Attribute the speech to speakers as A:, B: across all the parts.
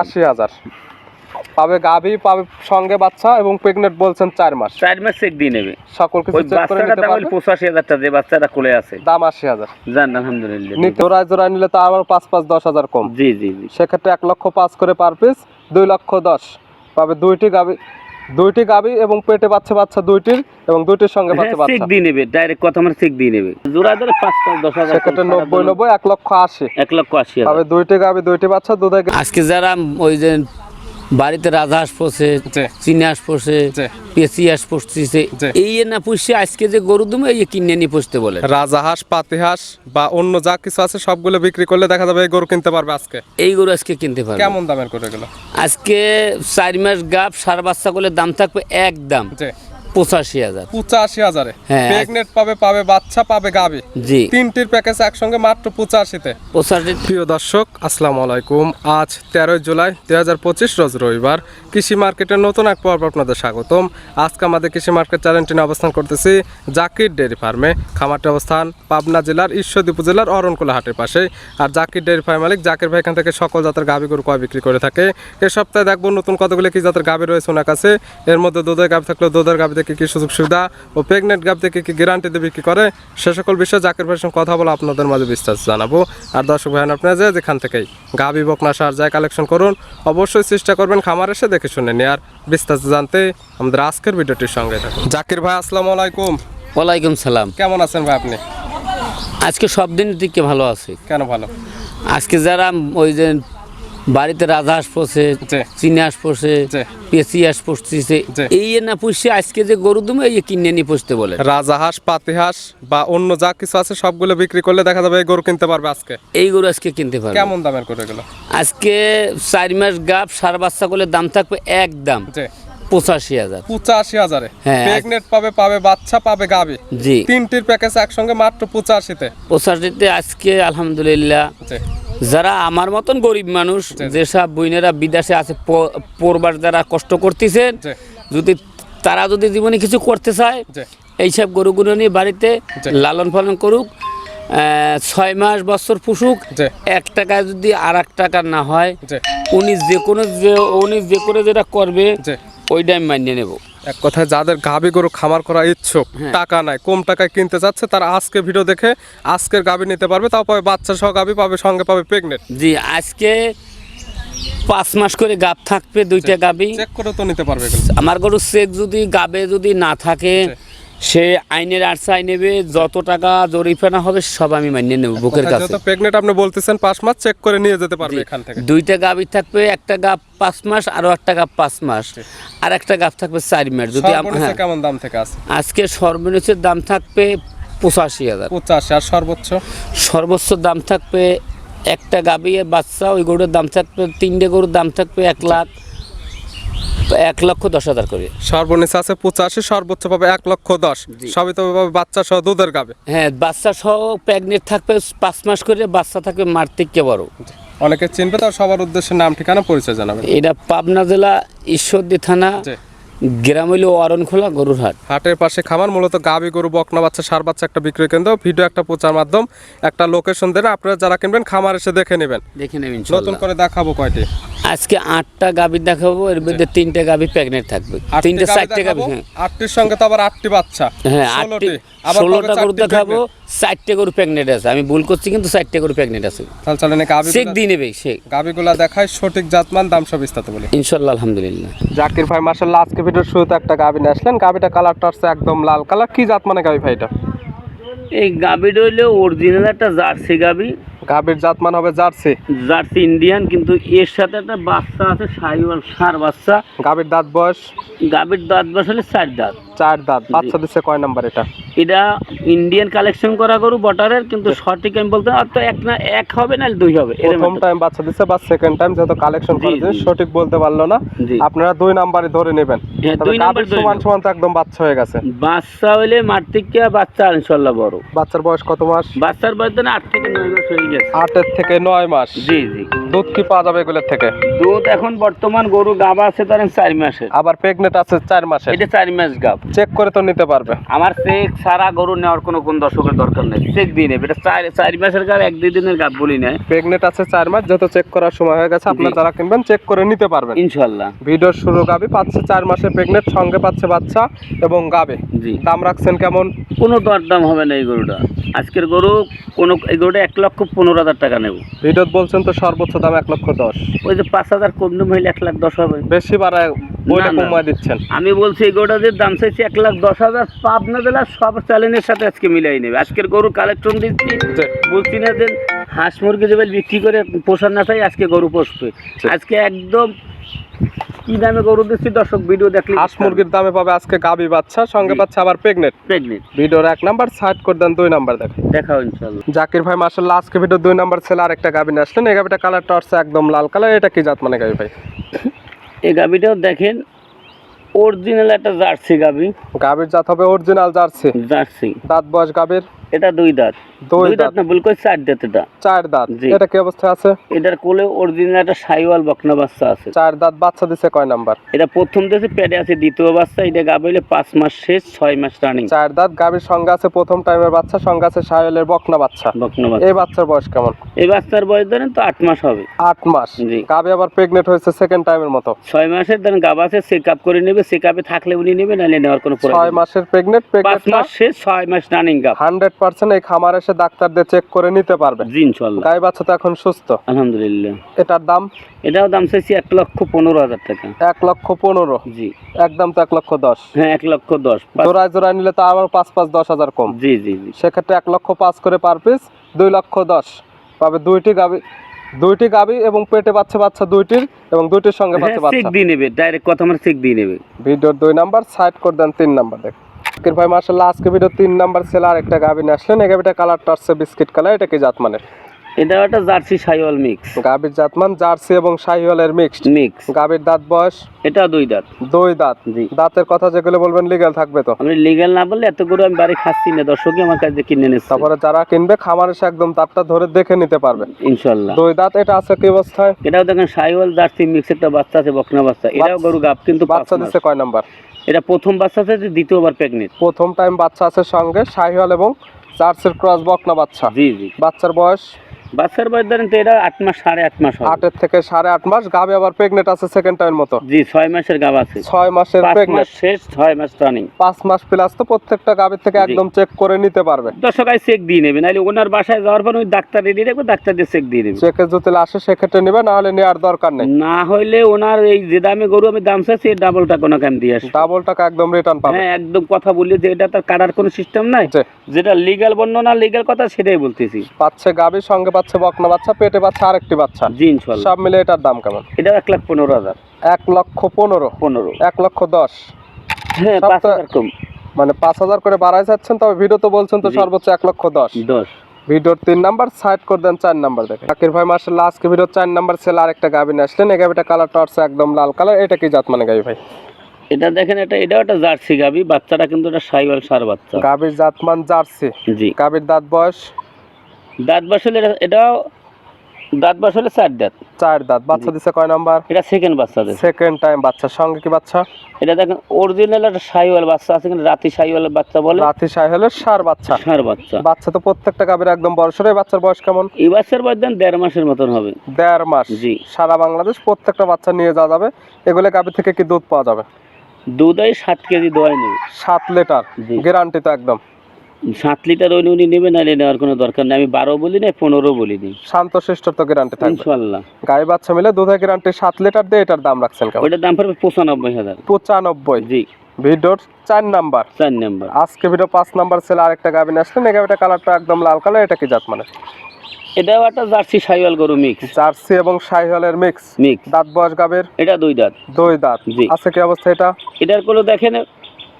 A: আশি হাজার। পাবে গাভী পাবে সঙ্গে বাচ্চা এবং প্রেগনেন্ট বলছেন চার মাস।
B: চার মাস চেক দিয়ে নেবে।
A: সকল কিছু চেক করে নিতে পারবে।
B: পঁচাশি হাজারটা যে বাচ্চাটা কোলে আছে।
A: দাম আশি হাজার।
B: জান আলহামদুলিল্লাহ।
A: নিতে জোড়ায় জোড়ায় নিলে তো আবার পাঁচ পাঁচ দশ হাজার কম।
B: জি জি জি।
A: সেক্ষেত্রে এক লক্ষ পাঁচ করে পার পিস দুই লক্ষ দশ। পাবে দুইটি গাভী দুইটি গাভী এবং পেটে বাচ্চা বাচ্চা দুইটির এবং দুইটির সঙ্গে বাচ্চা
B: চেক
A: বাচ্চা
B: দিয়ে নেবে ডাইরেক্ট কথা আমার চেক দিয়ে নেবে। জোড়া ধরে পাঁচ পাঁচ দশ হাজার
A: সেক্ষেত্রে নব্বই নব্বই এক লক্ষ 80
B: 1 লক্ষ 80
A: হবে দুইটি গাভী দুইটি বাচ্চা দুধে
C: আজকে যারা ওই যে বাড়িতে রাজা হাঁস পোষে চিনাস পোষে
A: জি।
C: পেশি হাঁস পোষতেছে এই না পুষছে আজকে যে গরু দুমে এই কিনে নিয়ে পুষতে বলে।
A: রাজাহাঁস পাতিহাঁস বা অন্য যা কিছু আছে সবগুলো বিক্রি করলে দেখা যাবে এই গরু কিনতে পারবে আজকে।
C: এই গরু আজকে কিনতে পারবে।
A: কেমন দামের করে গেল
C: আজকে চার মাস গাপ সার বাচ্চা করলে দাম থাকবে একদম
A: জি।
C: পঁচাশি হাজার।
A: পঁচাশি হাজারে।
C: হ্যাঁ।
A: প্রেগনেন্ট পাবে পাবে বাচ্চা পাবে গাবি।
C: জি।
A: তিনটির প্যাকেজ একসঙ্গে মাত্র পঁচাশিতে।
C: পঁচাশি
A: প্রিয় দর্শক আসসালামু আলাইকুম। আজ তেরোই জুলাই দুই হাজার পঁচিশ রোজ রবিবার। কৃষি মার্কেটের নতুন এক পর্ব আপনাদের স্বাগতম। আজকে আমাদের কৃষি মার্কেট চ্যানেলটি অবস্থান করতেছি জাকির ডেয়ারি ফার্মে। খামারটি অবস্থান পাবনা জেলার ঈশ্বরদী উপজেলার অরণকুলা হাটের পাশে। আর জাকির ডেয়ারি ফার্ম মালিক জাকির ভাই এখান থেকে সকল জাতের গাভী গরু কয় বিক্রি করে থাকে। এ সপ্তাহে দেখব নতুন কতগুলো কি জাতের গাভী রয়েছে ওনার কাছে। এর মধ্যে দুধের গাভী থাকলেও দুধের গাভী থেকে কি সুযোগ সুবিধা ও প্রেগনেন্ট গাভী থেকে কি গ্যারান্টি দিয়ে বিক্রি করে? সে সকল বিষয়ে জাকির ভাইয়ের সঙ্গে কথা বলে আপনাদের মাঝে বিস্তারিত জানাব। আর দর্শক ভাই আপনারা যে যেখান থেকেই গাভী বকনা সার যায় কালেকশন করুন অবশ্যই চেষ্টা করবেন খামার এসে দেখে শুনে নিয়ে আর বিস্তারিত জানতে আমাদের আজকের ভিডিওটির সঙ্গে থাকুন। জাকির ভাই আসসালামু আলাইকুম।
C: ওয়ালাইকুম সালাম।
A: কেমন আছেন ভাই আপনি?
C: আজকে সব দিনের দিকে ভালো আছে।
A: কেন ভালো?
C: আজকে যারা ওই যে বাড়িতে রাজা হাঁস পোষে
A: জি।
C: চীনা হাঁস পোষে
A: জি।
C: পেশি হাঁস পোষতেছে এই না পুষছে আজকে যে গরু দুমে এই কিনে নিয়ে পুষতে বলে।
A: রাজাহাঁস পাতিহাঁস বা অন্য যা কিছু আছে সবগুলো বিক্রি করলে দেখা যাবে এই গরু কিনতে পারবে আজকে।
C: এই গরু আজকে কিনতে পারবে।
A: কেমন দামের করে এগুলো?
C: আজকে চার মাস গাপ সার বাচ্চা করলে দাম থাকবে একদম
A: জি।
C: পঁচাশি হাজার।
A: পঁচাশি হাজারে।
C: হ্যাঁ।
A: প্রেগনেন্ট পাবে পাবে বাচ্চা পাবে গাবি।
C: জি।
A: তিনটির প্যাকেজ একসঙ্গে মাত্র পঁচাশিতে।
C: পঁচাশিতে আজকে আলহামদুলিল্লাহ। যারা আমার মতন গরিব মানুষ যেসব বইনেরা বিদেশে আছে পড়বার যারা কষ্ট করতেছেন যদি তারা যদি জীবনে কিছু করতে চায় এইসব গরুগুলো নিয়ে বাড়িতে লালন পালন করুক ছয় মাস বছর পুষুক এক টাকা যদি আর এক টাকা না হয় উনি যে কোনো যে উনি যে কোনো যেটা করবে
A: জি।
C: ওইটা আমি মানিয়ে নেব।
A: এক কথায় যাদের গাবি গরু খামার করা ইচ্ছুক
C: হ্যাঁ।
A: টাকা নাই কম টাকায় কিনতে চাচ্ছে তারা আজকে ভিডিও দেখে আজকের গাবি নিতে পারবে তাও পাবে বাচ্চা সহ গাবি পাবে সঙ্গে পাবে প্রেগনেন্ট
C: জি আজকে পাঁচ মাস করে গাব থাকবে দুইটা গাবি।
A: চেক করে তো নিতে পারবে
C: আমার গরু চেক যদি গাবে যদি না থাকে সে আইনের আশ্রয় নেবে যত টাকা জরিফানা হবে সব আমি মানিয়ে নেব বুকের কাছে।
A: যত প্রেগনেন্ট আপনি বলতেছেন পাঁচ মাস চেক করে নিয়ে যেতে পারবে এখান থেকে।
C: দুইটা গাবি থাকবে একটা গাব পাঁচ মাস আরও একটা গাব পাঁচ মাস। আর একটা গাব থাকবে চার মাস। যদি আম- হ্যাঁ,
A: কেমন দাম থেকে আছে?
C: আজকে সর্বনিম্নের দাম থাকবে পঁচাশি হাজার।
A: পঁচাশি আর সর্বোচ্চ?
C: সর্বোচ্চ দাম থাকবে একটা গাবি বাচ্চা ওই গরুর দাম থাকবে তিনটে গরুর দাম থাকবে এক লাখ। এক লক্ষ দশ হাজার করে।
A: সর্বনিম্ন আছে পঁচাশি সর্বোচ্চ পাবে এক লক্ষ দশ। সবই তো পাবে বাচ্চা সহ দুধের গাবে
C: হ্যাঁ বাচ্চা সহ প্রেগনেন্ট থাকবে পাঁচ মাস করে বাচ্চা থাকবে মার থেকে বড়?
A: অনেকে চিনবে তার সবার উদ্দেশ্যে নাম ঠিকানা পরিচয় জানাবে
C: এটা পাবনা জেলা ঈশ্বরদী থানা। গ্রাম হইল অরণখোলা গরুর হাট
A: হাটের পাশে খামার মূলত গাবি গরু বকনা বাচ্চা সার বাচ্চা একটা বিক্রয় কেন্দ্র ভিডিও একটা প্রচার মাধ্যম একটা লোকেশন দেন আপনারা যারা কিনবেন খামার এসে দেখে নেবেন।
C: দেখে নেবেন
A: নতুন করে দেখাবো কয়টি?
C: আজকে আটটা গাবি দেখাবো এর মধ্যে তিনটে গাবি প্রেগনেন্ট থাকবে। তিনটা চারটে
A: গাবি
C: হ্যাঁ।
A: আটটির সঙ্গে তো আবার আটটি বাচ্চা
C: হ্যাঁ আটটি
A: ষোলোটি
C: গরু দেখাবো। চারটে গরু প্রেগনেন্ট আছে। আমি ভুল করছি কিন্তু চারটে গরু প্রেগনেন্ট আছে।
A: তাহলে চলেন গাবি
C: চেক দিয়ে নেবে সে
A: গাবিগুলা দেখায় সঠিক জাতমান দাম সব বিস্তারিত বলি।
C: ইনশাল্লাহ আলহামদুলিল্লাহ।
A: জাকির ভাই মার্শাল্লাহ আজকে ভিডিওর শুরুতে একটা গাবি নিয়ে আসলেন। গাবিটা কালারটা আসছে একদম লাল কালার কি জাত মানে গাবি ভাই এটা?
B: এই গাবিটা হইলে অরিজিনাল একটা জার্সি গাবি
A: গাবির জাত মান হবে জার্সি।
B: জার্সি ইন্ডিয়ান কিন্তু এর সাথে একটা বাচ্চা আছে সাইওয়াল সার বাচ্চা।
A: গাবির দাঁত বয়স?
B: গাবির দাঁত বসালে চার দাঁত।
A: চার দাঁত বাচ্চা দিচ্ছে কয় নাম্বার এটা?
B: এটা ইন্ডিয়ান কালেকশন করা গরু বটারের কিন্তু সঠিক আমি বলতে আর তো এক না এক হবে না দুই হবে
A: প্রথম টাইম বাচ্চা দিচ্ছে বা সেকেন্ড টাইম যেহেতু কালেকশন করেছে সঠিক বলতে পারল না। আপনারা দুই নাম্বারই ধরে নেবেন।
B: হ্যাঁ, দুই নাম্বার
A: সমান সমান তো একদম বাচ্চা হয়ে গেছে।
B: বাচ্চা হইলে মার থেকে বাচ্চা ইনশাল্লাহ বড়।
A: বাচ্চার বয়স কত মাস?
B: বাচ্চার বয়স আট থেকে নয় মাস হয়ে গেছে।
A: আটের থেকে নয় মাস।
B: জি জি।
A: দুধ কি পাওয়া যাবে এগুলোর থেকে?
C: দুধ এখন বর্তমান গরু গাবা আছে ধরেন চার মাসের।
A: আবার প্রেগনেন্ট আছে চার মাসে
C: এটা চার মাস গাব।
A: চেক করে তো নিতে পারবে।
C: আমার চেক সারা গরু নেওয়ার কোনো কোন দর্শকের দরকার নেই। চেক দিয়ে নেবে। এটা চার চার মাসের গাব এক দুই দিনের গাব বলি না
A: প্রেগনেন্ট আছে চার মাস যেহেতু চেক করার সময় হয়ে গেছে আপনারা যারা কিনবেন চেক করে নিতে পারবেন।
C: ইনশাল্লাহ
A: ভিডিওর শুরু গাবি পাচ্ছে চার মাসে প্রেগনেন্ট সঙ্গে পাচ্ছে বাচ্চা এবং গাবে।
C: জি।
A: দাম রাখছেন কেমন?
C: কোনো দরদাম হবে না এই গরুটা। আজকের গরু কোনো এই গরুটা এক লক্ষ পনেরো হাজার টাকা নেব।
A: ভিডিওত বলছেন তো সর্বোচ্চ দাম এক লক্ষ দশ।
C: ওই যে পাঁচ হাজার কম দাম হইলে এক লাখ দশ হবে।
A: বেশি বাড়ায় বইটা। কমায় দিচ্ছেন।
C: আমি বলছি এই যে দাম চাইছি এক লাখ দশ হাজার পাবনা জেলার সব চ্যালেঞ্জের সাথে আজকে মিলাই নেবে। আজকের গরু কালেকশন দিচ্ছি। বলছি না যে হাঁস মুরগি যে বিক্রি করে পোষার না চাই আজকে গরু পোষবে। আজকে একদম কি দামে গরু দিচ্ছি দর্শক ভিডিও দেখলে
A: হাঁস মুরগির দামে পাবে আজকে গাবি বাচ্চা সঙ্গে। পাচ্ছে আবার প্রেগনেন্ট
C: প্রেগনেন্ট
A: ভিডিওর এক নাম্বার সাইড করে দেন দুই নাম্বার দেখেন
C: দেখাও ইনশাল্লাহ
A: জাকির ভাই মার্শাল্লাহ আজকে ভিডিও দুই নাম্বার ছেলে আরেকটা গাবি নিয়ে আসলেন। এই গাবিটা কালারটা হচ্ছে একদম লাল কালার এটা কি জাত মানে গাবি ভাই?
C: এই গাভিটাও দেখেন অরিজিনাল একটা জার্সি গাভি
A: গাবির জাত হবে অরিজিনাল জার্সি।
C: জার্সি।
A: দাঁত বয়স গাবির?
C: এটা দুই দাঁত।
A: দুই
C: দুই দাঁত
A: দাঁত।
C: না ভুল করে চার দাঁত এটা?
A: চার দাঁত। এটা কি অবস্থায় আছে?
C: এটার কোলে অরিজিনাল একটা সাইওয়াল বকনা বাচ্চা আছে।
A: চার দাঁত বাচ্চা দিছে কয় নাম্বার?
C: এটা প্রথম দেশে পেটে আছে দ্বিতীয় বাচ্চা এটা গাভি হলে পাঁচ মাস শেষ ছয় মাস রানিং
A: চার দাঁত গাবির সঙ্গে আছে প্রথম টাইমের বাচ্চা সঙ্গে আছে সাহেলের বকনা বাচ্চা।
C: বকনা বাচ্চা।
A: এই বাচ্চার বয়স কেমন?
C: এই বাচ্চার বয়স ধরেন তো আট মাস হবে।
A: আট মাস।
C: জি।
A: গাবি আবার প্রেগনেন্ট হয়েছে সেকেন্ড টাইমের মতো।
C: ছয় মাসের ধরেন গাভা আছে চেক আপ করে নেবে চেক আপে থাকলে উনি নেবে নাহলে নেওয়ার কোনো
A: ছয় মাসের প্রেগনেন্ট
C: পাঁচ মাস শেষ ছয় মাস রানিং
A: হান্ড্রেড পার্সেন্ট এই খামার এসে ডাক্তার দিয়ে চেক করে নিতে পারবে।
C: জি ইনশাল্লাহ
A: গাই বাচ্চা তো এখন সুস্থ?
C: আলহামদুলিল্লাহ।
A: এটার দাম?
C: এটাও দাম চাইছি এক লক্ষ পনেরো হাজার টাকা।
A: এক লক্ষ পনেরো?
C: জি।
A: একদম তো এক লক্ষ দশ।
C: হ্যাঁ এক লক্ষ দশ। পাঁচ-
A: জোড়ায় জোড়ায় নিলে তো আবার পাঁচ পাঁচ দশ হাজার কম।
C: জি জি জি।
A: সেক্ষেত্রে এক লক্ষ পাঁচ করে পার পিস দুই লক্ষ দশ। পাবে দুইটি গাবি দুইটি গাবি এবং পেটে বাচ্চা বাচ্চা দুইটির এবং দুইটির সঙ্গে
C: হ্যাঁ
A: বাচ্চা
C: চেক
A: বাচ্চা।
C: দিয়ে নেবে ডাইরেক্ট কথা আমার চেক দিয়ে নেবে।
A: ভিডিওর দুই নাম্বার সাইড করে দেন তিন নাম্বার দেখ আজকের ভাই মার্শাল্লাহ আজকে ভিডিও তিন নাম্বার ছেলে আর একটা গাবি নিয়ে আসলেন। এই গাবিটা কালারটা আসছে বিস্কিট কালার এটা কি জাত মানে
C: এটা একটা জার্সি সাইওয়াল মিক্স
A: গাবির জাতমান জার্সি এবং শাহিওয়ালের মিক্সড
C: মিক্স
A: গাবির দাঁত বয়স?
C: এটা দুই দাঁত।
A: দুই দাঁত।
C: জি।
A: দাঁতের কথা যেগুলো বলবেন লিগ্যাল থাকবে তো?
C: আপনি লিগেল না বললে এত গরু আমি বাড়ি খাচ্ছি না দর্শকই আমার কাছে কিনে নিচ্ছে।
A: তারপরে যারা কিনবে খামার এসে একদম দাঁতটা ধরে দেখে নিতে পারবে।
C: ইনশাল্লাহ
A: দুই দাঁত এটা আছে কি অবস্থায়?
C: এটাও দেখেন সাইওয়াল জার্সি মিক্স একটা বাচ্চা আছে বকনা বাচ্চা। এটাও গরু গাপ কিন্তু
A: বাচ্চা। দিচ্ছে কয় নাম্বার?
C: এটা প্রথম বাচ্চা আছে যে দ্বিতীয়বার প্রেগনেন্ট
A: প্রথম টাইম বাচ্চা আছে সঙ্গে শাহিওয়াল এবং চার্চের ক্রস বকনা বাচ্চা।
C: জি জি।
A: বাচ্চার বয়স
C: বাচ্চার বয়স ধরেন তো এটা আট মাস সাড়ে আট মাস
A: আটের থেকে সাড়ে আট মাস গাবে আবার প্রেগনেন্ট আছে সেকেন্ড টাইম মতো।
C: জি ছয় মাসের গাব আছে।
A: ছয় মাসের প্রেগনেন্ট
C: শেষ ছয় মাস রানিং
A: পাঁচ মাস প্লাস তো প্রত্যেকটা গাবের থেকে একদম চেক করে নিতে পারবে।
C: দর্শক আই চেক দিয়ে নেবে। নাহলে ওনার বাসায় যাওয়ার পর ওই ডাক্তার রেডি রাখবে ডাক্তার দিয়ে চেক দিয়ে নেবে।
A: চেকে যদি আসে সেক্ষেত্রে নেবে না হলে নেওয়ার দরকার নেই।
C: না হইলে ওনার এই যে দামে গরু আমি দাম চাচ্ছি ডাবল টাকা ওনাকে আমি দিয়ে আসব।
A: ডাবল টাকা একদম রিটার্ন পাবে।
C: হ্যাঁ একদম কথা বলি যে এটা তার কাটার কোনো সিস্টেম নাই। যেটা লিগাল বর্ণনা লিগাল কথা সেটাই বলতেছি।
A: পাচ্ছে গাবির সঙ্গে পাচ্ছে বকনা বাচ্চা পেটে পাচ্ছে আরেকটি বাচ্চা।
C: জি ইনশাল্লাহ
A: সব মিলে এটার দাম কেমন?
C: এটাও এক লাখ পনেরো হাজার।
A: এক লক্ষ পনেরো।
C: পনেরো।
A: এক লক্ষ দশ।
C: হ্যাঁ পাঁচ হাজার কম।
A: মানে পাঁচ হাজার করে বাড়াই যাচ্ছেন তবে ভিডিও তো বলছেন তো সর্বোচ্চ এক লক্ষ দশ।
C: দশ।
A: ভিডিওর তিন নাম্বার সাইড করে দেন চার নাম্বার দেখেন আকির ভাই মার্শাল্লাহ আজকে ভিডিও চার নাম্বার সেল আরেকটা গাবি নিয়ে আসলেন। এই গাবিটা কালার হচ্ছে একদম লাল কালার এটা কি জাত মানে গাবি ভাই?
C: এটা দেখেন এটা এটাও একটা জার্সি গাবি বাচ্চাটা কিন্তু এটা সাইওয়াল সার বাচ্চা।
A: গাবির জাতমান জার্সি।
C: জি।
A: গাবির দাঁত বয়স
C: দাঁত বসলে এটা- এটাও দাঁত বসলে চার দাঁত।
A: চার দাঁত। বাচ্চা দিছে কয় নাম্বার?
C: এটা সেকেন্ড বাচ্চা দেয়
A: সেকেন্ড টাইম বাচ্চার সঙ্গে কি বাচ্চা?
C: এটা দেখেন অরিজিনাল একটা সাইওয়াল বাচ্চা আছে কিন্তু রাতি সাইওয়ালের বাচ্চা বলে।
A: রাতি সাহেলের সার বাচ্চা।
C: সার বাচ্চা।
A: বাচ্চা তো প্রত্যেকটা গাবির একদম বড়। এই বাচ্চার বয়স কেমন?
C: এই বাচ্চার বয়স দেন দেড় মাসের মতন হবে।
A: দেড় মাস।
C: জি।
A: সারা বাংলাদেশ প্রত্যেকটা বাচ্চা নিয়ে যাওয়া যাবে। এগুলো গাবি থেকে কি দুধ পাওয়া যাবে?
C: দুধই সাত কেজি দোয়াই নেবে।
A: সাত লিটার। গ্যারান্টি তো একদম।
C: সাত লিটার ওই উনি নেবে নাহলে নেওয়ার কোনো দরকার নেই। আমি বারো বলি না পনেরো বলি নি
A: শান্ত শিষ্ট তো গ্যারান্টি থাকবে।
C: ইনশাল্লাহ।
A: গাই বাচ্চা মিলে দুধের গ্যারান্টি সাত লিটার দিয়ে এটার দাম রাখছেন কেমন?
C: ওইটার দাম পড়বে পঁচানব্বই হাজার।
A: পঁচানব্বই।
C: জি।
A: ভিডিওর চার নাম্বার।
C: চার নাম্বার।
A: আজকে ভিডিও পাঁচ নাম্বার ছেলে আরেকটা গাবিন আসলেন এই গাবিটা কালারটা একদম লাল কালার এটা কি জাত মানে?
C: এটাও একটা জার্সি সাইওয়াল গরু মিক্স
A: জার্সি এবং শাহিওয়ালের মিক্স
C: মিক্স
A: দাঁত বয়স গাবের
C: এটা দুই দাঁত।
A: দুই দাঁত।
C: জি।
A: আছে কি অবস্থা এটা?
C: এটার কোনো দেখেন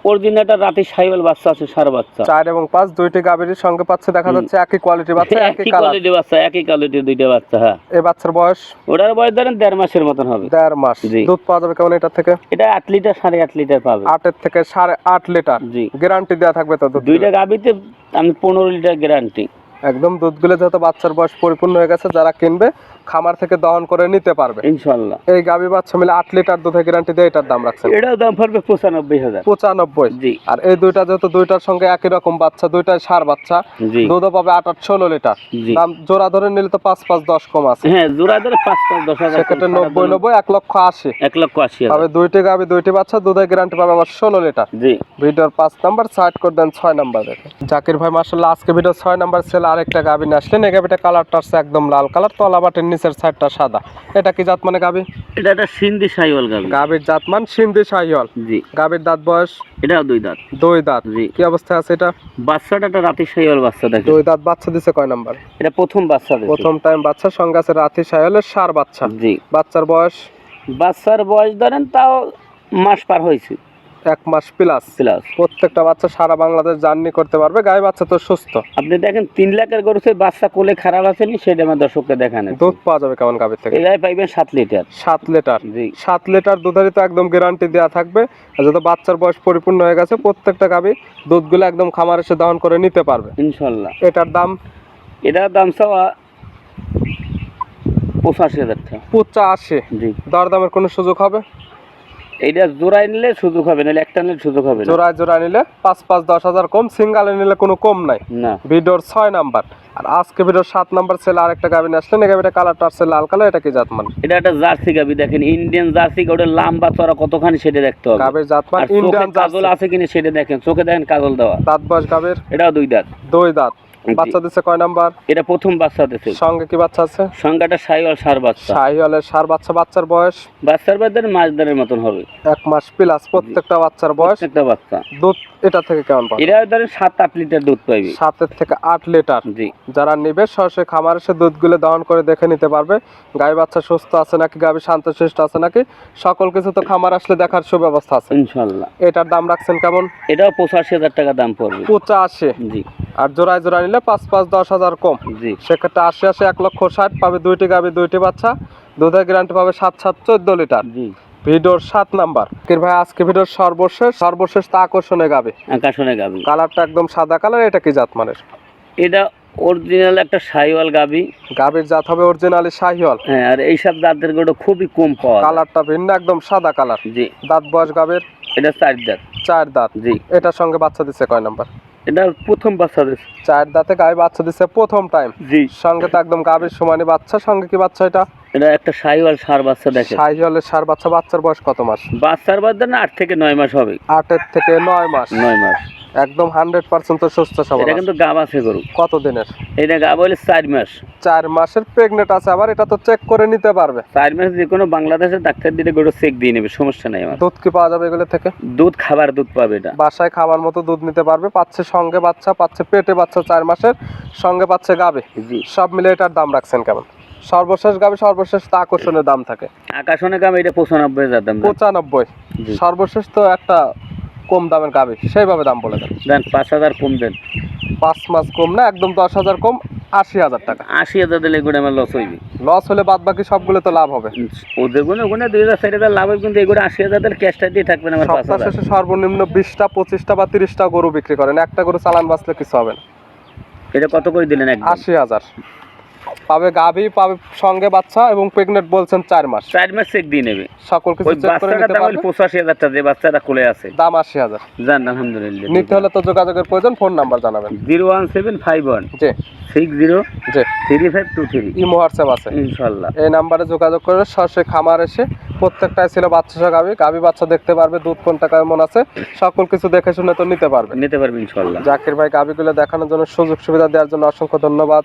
C: অরিজিনাল একটা রাতি সাইওয়াল বাচ্চা আছে সার বাচ্চা।
A: চার এবং পাঁচ দুইটি গাবির সঙ্গে পাচ্ছে দেখা যাচ্ছে একই বাচ্চা একই
C: বাচ্চা একই কোয়ালিটির দুইটা বাচ্চা হ্যাঁ।
A: এই বাচ্চার বয়স?
C: ওটার বয়স ধরেন দেড় মাসের মতন হবে।
A: দেড় মাস। দুধ পাওয়া যাবে কেমন এটা থেকে?
C: এটা আট লিটার সাড়ে আট লিটার পাবে।
A: আটের থেকে সাড়ে আট লিটার।
C: জি।
A: গ্যারান্টি দেওয়া থাকবে তো
C: দুইটা গাবিতে আমি পনেরো লিটার গ্যারান্টি।
A: একদম দুধগুলো যেহেতু বাচ্চার বয়স পরিপূর্ণ হয়ে গেছে যারা কিনবে খামার থেকে দহন করে নিতে পারবে।
C: ইনশাল্লাহ
A: এই গাবি বাচ্চা মিলে আট লিটার দুধের গ্যারান্টি দিয়ে এটার দাম রাখছেন।
C: এটাও দাম পড়বে পঁচানব্বই হাজার।
A: পঁচানব্বই।
C: জি।
A: আর এই দুইটা যেহেতু দুইটার সঙ্গে একই রকম বাচ্চা দুইটাই সার বাচ্চা দুধও পাবে আট আট ষোলো লিটার। দাম জোড়া ধরে নিলে তো পাঁচ পাঁচ দশ কম আছে।
C: হ্যাঁ জোড়া ধরে পাঁচ পাঁচ দশ হাজার
A: সেক্ষেত্রে নব্বই নব্বই এক লক্ষ আশি।
C: এক লক্ষ আশি
A: পাবে দুইটি গাবি দুইটি বাচ্চা দুধের গ্যারান্টি পাবে আমার ষোলো লিটার।
C: জি।
A: ভিডিওর পাঁচ নাম্বার সাইড করে দেন ছয় নাম্বার জাকির ভাই মার্শাল্লাহ আজকে ভিডিও ছয় নাম্বার ছেলে আরেকটা গাবি নিয়ে আসলেন। এই গাবিটা কালারটা আছে একদম লাল কালার তলা বাটের নিচের সাইডটা সাদা। এটা কি জাত মানে গাবি
C: এটা একটা সিন্ধি সাইওয়াল গাবি
A: গাবির জাত মান সিন্ধি শাহিওয়াল
C: জি।
A: গাবির দাঁত বয়স?
C: এটাও দুই দাঁত।
A: দুই দাঁত।
C: জি।
A: কি অবস্থায় আছে এটা?
C: বাচ্চাটা একটা রাতি সাইওয়াল বাচ্চা দেখে
A: দুই দাঁত বাচ্চা দিছে কয় নাম্বার?
C: এটা প্রথম বাচ্চা দেখে
A: প্রথম টাইম বাচ্চা সঙ্গে আছে রাতি শাহিওয়ালের সার বাচ্চা।
C: জি।
A: বাচ্চার বয়স?
C: বাচ্চার বয়স ধরেন তাও মাস পার হয়েছে।
A: এক মাস প্লাস
C: প্লাস
A: প্রত্যেকটা বাচ্চা সারা বাংলাদেশ জার্নি করতে পারবে গায়ে বাচ্চা তো সুস্থ।
C: আপনি দেখেন তিন লাখের গরু সেই বাচ্চা কোলে খারাপ আছে নি সেটা আমার দর্শককে দেখান
A: দুধ পাওয়া যাবে কেমন গাভীর থেকে?
C: এটাই পাইবেন সাত লিটার
A: সাত লিটার
C: জি।
A: সাত লিটার দুধেরই তো একদম গ্যারান্টি দেওয়া থাকবে। আর যত বাচ্চার বয়স পরিপূর্ণ হয়ে গেছে প্রত্যেকটা গাভী দুধগুলো একদম খামার এসে দহন করে নিতে পারবে।
C: ইনশাল্লাহ।
A: এটার দাম?
C: এটার দাম চাওয়া পঁচাশি হাজার টাকা।
A: পুচ্চা আশি
C: জি।
A: দরদামের কোনো সুযোগ হবে?
C: এইটা জোড়ায় নিলে সুযোগ হবে নাহলে একটা নিলে সুযোগ হবে
A: জোড়ায় জোড়ায় নিলে পাঁচ পাঁচ দশ হাজার কম সিঙ্গালে নিলে কোনো কম নাই।
C: না।
A: ভিডিওর ছয় নাম্বার। আর আজকে ভিডিওর সাত নাম্বার ছেলে আরেকটা গাভী নিয়ে আসলেন এই গাভীটা কালারটা আসছে লাল কালার এটা কি জাতমান?
C: এটা একটা জার্সি গাবি দেখেন ইন্ডিয়ান জার্সি ওটা লম্বা চড়া কতখানি সেটা দেখতে হবে।
A: গাভীর জাতমান
C: আর চোখে
A: ইন্ডিয়ান
C: কাজল আছে কিনা সেটা দেখেন চোখে দেখেন কাজল দেওয়া।
A: দাঁত বয়স গাভীর
C: এটাও দুই দাঁত।
A: দুই দাঁত। বাচ্চা দিচ্ছে কয় নাম্বার?
C: এটা প্রথম বাচ্চা দিছে।
A: সঙ্গে কি বাচ্চা আছে?
C: সংখ্যাটা সাইওয়াল সার বাচ্চা।
A: শাহিওয়ালের সার বাচ্চা বাচ্চার বয়স?
C: বাচ্চার বাচ্চার মাছদারের মতন হবে।
A: এক মাস প্লাস প্রত্যেকটা বাচ্চার বয়স?
C: একটা বাচ্চা।
A: দুধ এটা থেকে কেমন পাবে?
C: এরা ধরেন সাত আট লিটার দুধ পাইবে।
A: সাতের থেকে আট লিটার।
C: জি।
A: যারা নিবে সরাসরি খামার এসে দুধগুলো দহন করে দেখে নিতে পারবে। গাই বাচ্চা সুস্থ আছে নাকি গাভী শান্তশিষ্ট আছে নাকি? সকল কিছু তো খামার আসলে দেখার সুব্যবস্থা আছে।
C: ইনশাল্লাহ।
A: এটার দাম রাখছেন কেমন?
C: এটাও পঁচাশি হাজার টাকা দাম পড়বে।
A: পঁচাশি।
C: জি।
A: আর জোড়ায় জোড়ায় নিলে পাঁচ পাঁচ দশ হাজার কম।
C: জি।
A: সেক্ষেত্রে আশি আশি এক লক্ষ ষাট পাবে দুইটি গাভী দুইটি বাচ্চা। দুধের গ্যারান্টি পাবে সাত সাত চোদ্দ লিটার।
C: জি।
A: ভিডিওর সাত নাম্বার। কির ভাই আজকে ভিডিওর সর্বশেষ সর্বশেষ তা আকর্ষণে গাবে।
C: আকাশনে গাবি।
A: কালারটা একদম সাদা কালার এটা কি জাত মানের
C: এটা অরিজিনাল একটা সাইওয়াল গাবি।
A: গাভীর জাত হবে অরিজিনালি শাহিওয়াল।
C: হ্যাঁ আর এইসব দাঁতের গরু খুবই কম পাওয়া
A: কালারটা ভিন্ন একদম সাদা কালার।
C: জি।
A: দাঁত বয়স গাভীর
C: এটা চার দাঁত।
A: চার দাঁত।
C: জি।
A: এটার সঙ্গে বাচ্চা দিচ্ছে কয় নাম্বার?
C: এটা প্রথম বাচ্চা দিচ্ছে
A: চার দাঁতে গায়ে বাচ্চা দিচ্ছে প্রথম টাইম
C: জি।
A: সঙ্গে তো একদম গাভীর সমানে বাচ্চা সঙ্গে কি বাচ্চা এটা?
C: এটা একটা সাইওয়াল সার বাচ্চা দেখে
A: সাইওয়ালের সার বাচ্চা বাচ্চার বয়স কত মাস?
C: বাচ্চার বাচ্চা না আট থেকে নয় মাস হবে।
A: আটের থেকে নয় মাস।
C: নয় মাস।
A: একদম হান্ড্রেড পার্সেন্ট তো সুস্থ সবল
C: এটা কিন্তু গাব আছে গরু।
A: কত দিনের
C: এটা গাব হলে চার মাস।
A: চার মাসের প্রেগনেন্ট আছে আবার এটা তো চেক করে নিতে পারবে।
C: চার মাস যে কোনো বাংলাদেশের ডাক্তার দিলে গরু চেক দিয়ে নেবে সমস্যা নাই আমার।
A: দুধ কি পাওয়া যাবে এগুলো থেকে?
C: দুধ খাবার দুধ পাবে এটা।
A: বাসায় খাবার মতো দুধ নিতে পারবে পাচ্ছে সঙ্গে বাচ্চা পাচ্ছে পেটে বাচ্চা চার মাসের সঙ্গে পাচ্ছে গাবে।
C: জি।
A: সব মিলে এটার দাম রাখছেন কেমন? সর্বশেষ গাবে সর্বশেষ তো আকর্ষণের দাম থাকে।
C: আকাশনে গাম এটা পঁচানব্বই হাজার দাম।
A: পঁচানব্বই। সর্বশেষ তো একটা কম দামের গাবে সেইভাবে দাম বলে দেন।
C: দেন পাঁচ হাজার কম দেন।
A: পাঁচ মাস কম না একদম দশ হাজার কম আশি হাজার টাকা।
C: আশি হাজার দিলে এগুলো আমার লস হইবে।
A: লস হলে বাদ বাকি সবগুলো তো লাভ হবে।
C: ওদের কোনো ওখানে দুই হাজার চার হাজার লাভ হবে কিন্তু এগুলো আশি হাজার দিলে ক্যাশটা দিয়ে থাকবে না আমার
A: সপ্তাহ শেষে সর্বনিম্ন বিশটা পঁচিশটা বা তিরিশটা গরু বিক্রি করেন। একটা গরু চালান বাঁচলে কিছু হবে না।
C: এটা কত করে দিলেন
A: আশি হাজার। পাবে গাভী পাবে সঙ্গে বাচ্চা এবং প্রেগনেন্ট বলছেন চার মাস।
C: চার মাস চেক দিয়ে নেবে।
A: সকল কিছু চেক করে নিতে পারবে।
C: পঁচাশি হাজার টাকা যে বাচ্চাটা কোলে আছে।
A: দাম আশি হাজার।
C: জান আলহামদুলিল্লাহ।
A: নিতে হলে তো যোগাযোগের প্রয়োজন ফোন নাম্বার জানাবেন।
C: Zero one seven five one
A: জি।
C: সিক্স জিরো
A: জি।
C: Three five two three.
A: Imo WhatsApp আছে।
C: ইনশাল্লাহ।
A: এই নাম্বারে যোগাযোগ করে সরাসরি খামার এসে প্রত্যেকটাই ছিল বাচ্চা সহ গাভী। গাভী বাচ্চা দেখতে পারবে দুধ কোনটা কেমন আছে সকল কিছু দেখে শুনে তো নিতে পারবে।
C: নিতে পারবে ইনশাল্লাহ।
A: জাকির ভাই গাভীগুলো দেখানোর জন্য সুযোগ সুবিধা দেওয়ার জন্য অসংখ্য ধন্যবাদ।